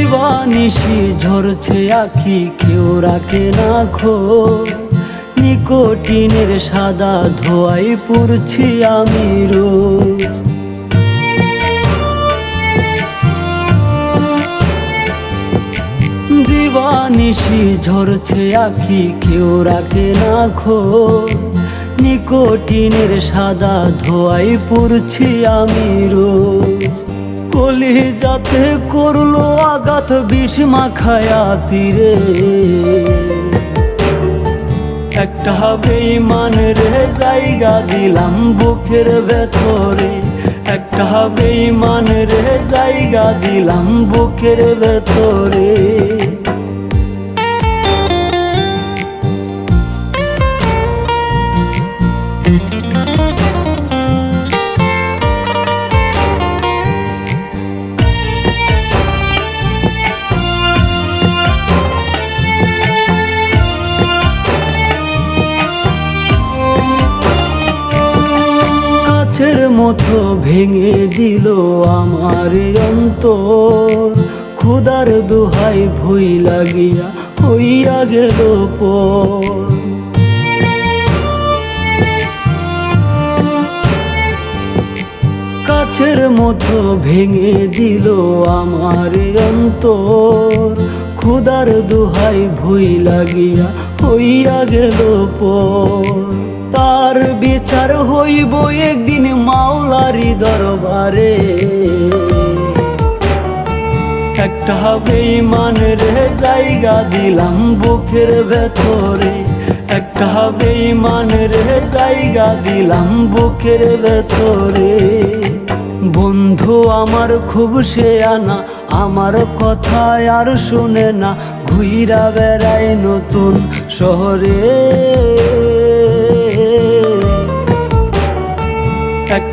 দিবানিশি ঝরছে আখি, কেউ রাখে না খো নিকোটিনের সাদা ধোয়াই পড়ছি আমি রোজ। দিবানিশি ঝরছে আখি, কেউ রাখে না খো নিকোটিনের সাদা ধোয়াই পড়ছি আমি রোজ। কলি যাতে করল আঘাত, বিষ মাখায়া তীরে। একটা বেইমান রে জায়গা দিলাম বুকের ভেতরে। একটা বেইমান রে জায়গা দিলাম বুকের ভেতরে। কাছের মতো ভেঙে দিল আমার অন্তর। খুদার দোহাই ভুই লাগিয়া হইয়া গেল পর। কাছের মতো ভেঙে দিল আমার অন্তর। খুদার দোহাই ভুই লাগিয়া হইয়া গেল পর। তার বিচার হইব মাওলারি দরবারে একটা বেইমান রে, জায়গা দিলাম বুকের ভেতরে। একটা বেইমান রে, জায়গা দিলাম বুকের ভেতরে। বন্ধু আমার খুব সে আনা, আমার কথা আর শুনে না। ঘুইরা বেড়ায় নতুন শহরে।